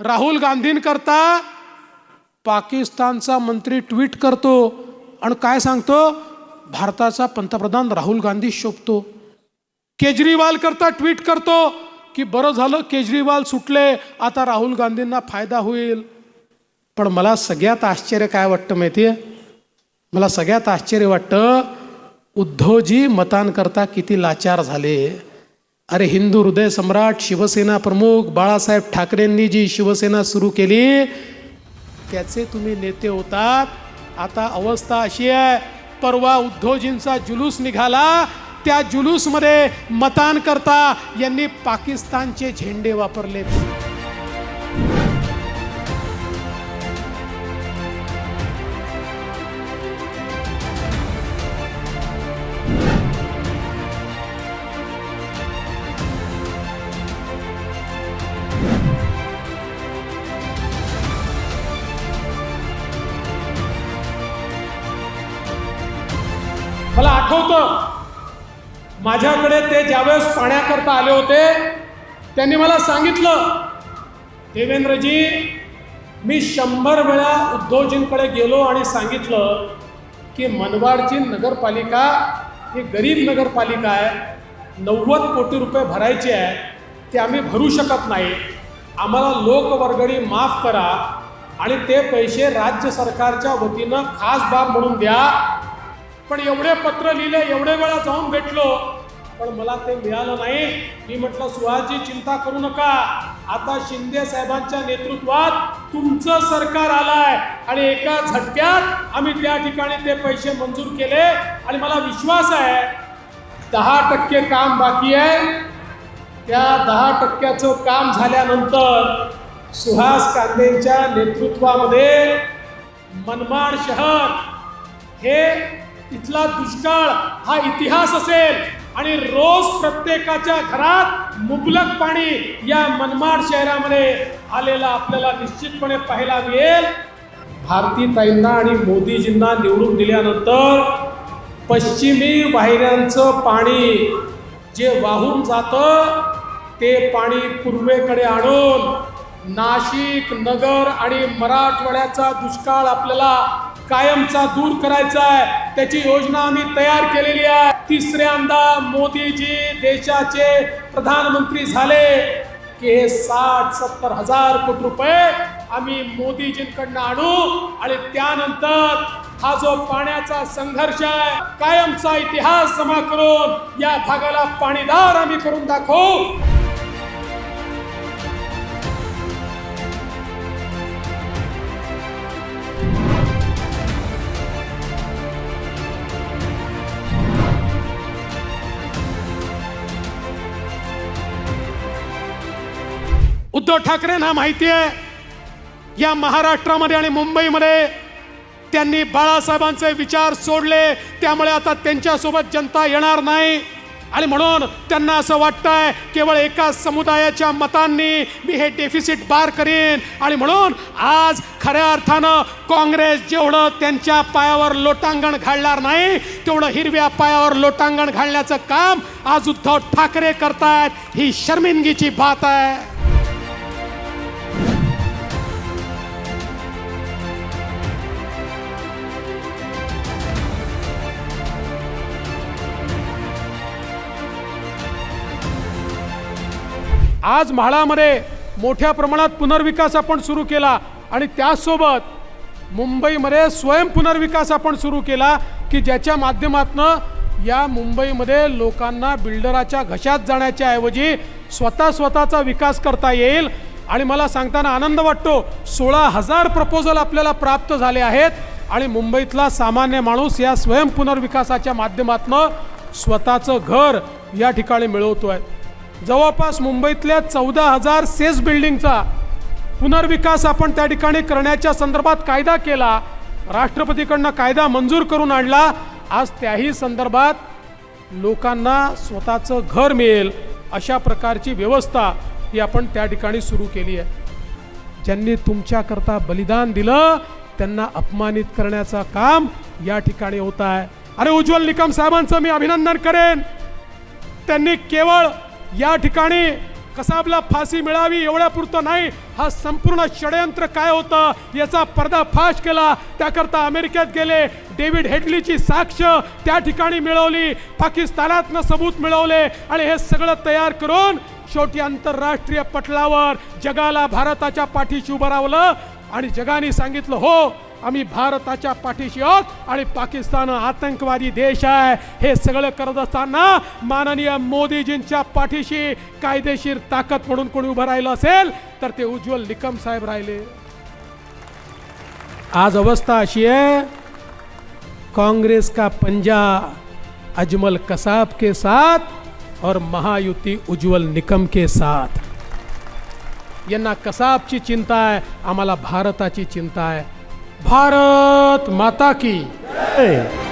राहुल गांधींकरता पाकिस्तानचा मंत्री ट्विट करतो आणि काय सांगतो? भारताचा पंतप्रधान राहुल गांधी शोभतो. केजरीवाल करता ट्विट करतो की बरं झालं केजरीवाल सुटले आता राहुल गांधींना फायदा होईल. पण मला सगळ्यात आश्चर्य काय वाटतं माहिती आहे मला सगळ्यात आश्चर्य वाटतं उद्धवजी मतांकरता किती लाचार झाले. अरे हिंदू हृदय सम्राट शिवसेना प्रमुख बाळासाहेब ठाकरेंनी जी शिवसेना सुरू केली त्याचे तुम्ही नेते होतात. आता अवस्था अशी आहे परवा उद्धवजींचा जुलूस निघाला. त्या जुलूसमध्ये मतांकरता यांनी पाकिस्तानचे झेंडे वापरले मला आठवतं माझ्याकडे ते ज्यावेळेस पाण्याकरता आले होते त्यांनी मला सांगितलं देवेंद्रजी मी शंभर वेळा उद्धवजींकडे गेलो आणि सांगितलं की मनवाडची नगरपालिका ही गरीब नगरपालिका आहे नव्वद कोटी रुपये भरायचे आहे ते आम्ही भरू शकत नाही. आम्हाला लोकवर्गणी माफ करा आणि ते पैसे राज्य सरकारच्या वतीनं खास बाब म्हणून द्या पण एवढे पत्र लिहिले एवढे वेळा जाऊन भेटलो पण मला ते मिळालं नाही. मी म्हटलं सुहासजी चिंता करू नका. आता शिंदे साहेबांच्या नेतृत्वात तुमचं सरकार आलंय आणि एका झटक्यात आम्ही त्या ठिकाणी ते पैसे मंजूर केले. आणि मला विश्वास आहे दहा टक्के काम बाकी आहे. त्या दहा टक्क्याचं काम झाल्यानंतर सुहास कांदेंच्या नेतृत्वामध्ये मनमाड शहर हे इथला दुष्काळ हा इतिहास असेल आणि रोज प्रत्येकाच्या घरात मुबलक पाणी या मनमाड शहरामध्ये आलेला आपल्याला निश्चितपणे पाहायला मिळेल. भारतीताईंना आणि मोदीजींना निवडून दिल्यानंतर पश्चिमी वाहिन्यांचं पाणी जे वाहून जातं ते पाणी पूर्वेकडे आणून नाशिक नगर आणि मराठवाड्याचा दुष्काळ आपल्याला कायमचा दूर करायचा आहे. त्याची योजना आम्ही तयार केलेली आहे. तिसऱ्यांदा मोदीजी देशाचे प्रधानमंत्री झाले की हे साठ सत्तर हजार कोटी रुपये आम्ही मोदीजींकडनं आणू आणि त्यानंतर हा जो पाण्याचा संघर्ष आहे कायमचा इतिहास जमा करून या भागाला पाणीदार आम्ही करून दाखवू. उद्धव ठाकरेंना माहिती आहे या महाराष्ट्रामध्ये आणि मुंबईमध्ये त्यांनी बाळासाहेबांचे विचार सोडले त्यामुळे आता त्यांच्यासोबत जनता येणार नाही. आणि म्हणून त्यांना असं वाटतंय केवळ एका समुदायाच्या मतांनी मी हे डेफिसिट बार करीन. आणि म्हणून आज खऱ्या अर्थानं काँग्रेस जेवढं त्यांच्या पायावर लोटांगण घालणार नाही तेवढं हिरव्या पायावर लोटांगण घालण्याचं काम आज उद्धव ठाकरे करतायत ही शर्मिंदगीची बात आहे. आज म्हाळामध्ये मोठ्या प्रमाणात पुनर्विकास आपण सुरू केला आणि त्याचसोबत मुंबईमध्ये स्वयं पुनर्विकास आपण सुरू केला की ज्याच्या माध्यमातनं या मुंबईमध्ये लोकांना बिल्डराच्या घशात जाण्याच्या ऐवजी स्वतः स्वतःचा विकास करता येईल. आणि मला सांगताना आनंद वाटतो सोळा हजार प्रपोजल आपल्याला प्राप्त झाले आहेत आणि मुंबईतला सामान्य माणूस या स्वयं पुनर्विकासाच्या माध्यमातनं स्वतःचं घर या ठिकाणी मिळवतो आहे जवळपास मुंबईतल्या चौदा हजार सेस बिल्डिंगचा पुनर्विकास आपण त्या ठिकाणी करण्याच्या संदर्भात कायदा केला. राष्ट्रपतीकडनं कायदा मंजूर करून आणला. आज त्याही संदर्भात लोकांना स्वतःचं घर मिळेल अशा प्रकारची व्यवस्था ही आपण त्या ठिकाणी सुरू केली आहे. ज्यांनी तुमच्याकरता बलिदान दिलं त्यांना अपमानित करण्याचं काम या ठिकाणी होत आहे. अरे उज्ज्वल निकम साहेबांचं मी अभिनंदन करेन. त्यांनी केवळ या ठिकाणी कसाबला फाशी मिळावी एवढ्यापुरतं नाही. हा संपूर्ण षडयंत्र काय होतं याचा पर्दाफाश केला. त्याकरता अमेरिकेत गेले. डेव्हिड हेडलीची साक्ष त्या ठिकाणी मिळवली. पाकिस्तानातनं सबूत मिळवले. आणि हे सगळं तयार करून शेवटी आंतरराष्ट्रीय पटलावर जगाला भारताच्या पाठीशी उभं रावलं. आणि जगाने सांगितलं हो आम्ही भारताच्या पाठीशी आहोत आणि पाकिस्तान आतंकवादी देश आहे. हे सगळं करत असताना माननीय मोदीजींच्या पाठीशी कायदेशीर ताकद म्हणून कोणी उभं राहिलं असेल तर ते उज्ज्वल निकम साहेब राहिले. आज अवस्था अशी आहे कांग्रेस का पंजा अजमल कसाब के साथ और महायुति उज्ज्वल निकम के साथ. यांना कसाबची चिंता आहे आम्हाला भारताची चिंता आहे. भारत माता की जय.